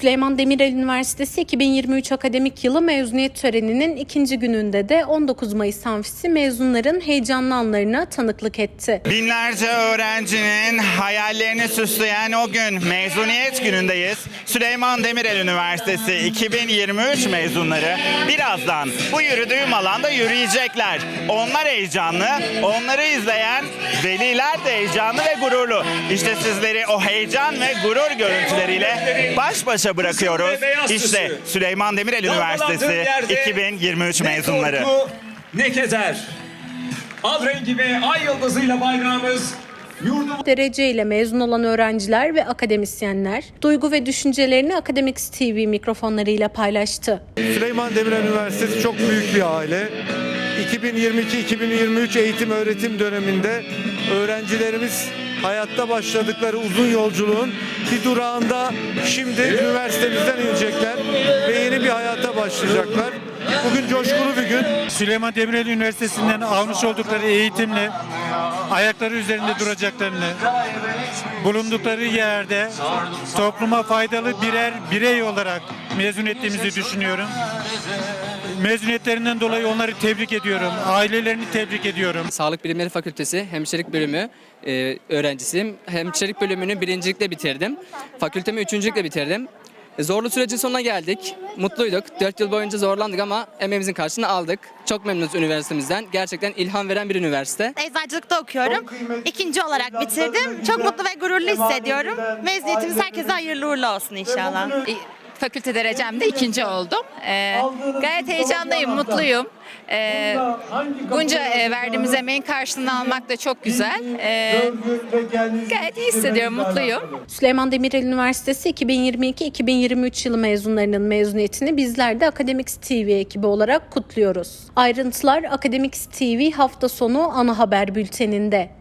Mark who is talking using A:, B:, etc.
A: Süleyman Demirel Üniversitesi 2023 akademik yılı mezuniyet töreninin ikinci gününde de 19 Mayıs amfisi mezunların heyecanlı anlarına tanıklık etti.
B: Binlerce öğrencinin hayallerini süsleyen o gün mezuniyet günündeyiz. Süleyman Demirel Üniversitesi 2023 mezunları birazdan bu yürüdüğüm alanda yürüyecekler. Onlar heyecanlı, onları izleyen veliler de heyecanlı ve gururlu. İşte sizleri o heyecan ve gurur görüntüleriyle baş başa bırakıyoruz. İşte Süleyman Demirel Üniversitesi 2023 mezunları.
C: Ne korku, ne keder. Al rengi ve ay yıldızıyla bayrağımız yurdumuz
A: Derece ile mezun olan öğrenciler ve akademisyenler duygu ve düşüncelerini Akademiks TV mikrofonlarıyla paylaştı.
D: Süleyman Demirel Üniversitesi çok büyük bir aile. 2022-2023 eğitim öğretim döneminde öğrencilerimiz hayatta başladıkları uzun yolculuğun bir durağında şimdi üniversitemizden inecekler ve yeni bir hayata başlayacaklar. Bugün coşkulu bir gün.
E: Süleyman Demirel Üniversitesi'nden almış oldukları eğitimle ayakları üzerinde duracaklarını, bulundukları yerde topluma faydalı birer birey olarak mezun ettiğimizi düşünüyorum. Mezuniyetlerinden dolayı onları tebrik ediyorum. Ailelerini tebrik ediyorum.
F: Sağlık Bilimleri Fakültesi Hemşirelik Bölümü e, öğrencisiyim. Hemşirelik bölümünü birincilikle bitirdim. Fakültemi üçüncülükle bitirdim. E, Zorlu sürecin sonuna geldik. Mutluyduk. 4 yıl boyunca zorlandık ama emeğimizin karşılığını aldık. Çok memnunuz üniversitemizden. Gerçekten ilham veren bir üniversite.
G: Eczacılıkta okuyorum. İkinci olarak bitirdim. Çok mutlu ve gururlu hissediyorum. Mezuniyetimiz herkese hayırlı uğurlu olsun inşallah.
H: Fakülte derecemde ikinci oldum. Ee, gayet heyecanlıyım, mutluyum. Ee, bunca e, verdiğimiz emeğin karşılığını almak da çok güzel. Ee, gayet iyi hissediyorum, mutluyum.
A: Süleyman Demirel Üniversitesi 2022-2023 yılı mezunlarının mezuniyetini bizler de Akademiks TV ekibi olarak kutluyoruz. Ayrıntılar Akademiks TV hafta sonu ana haber bülteninde.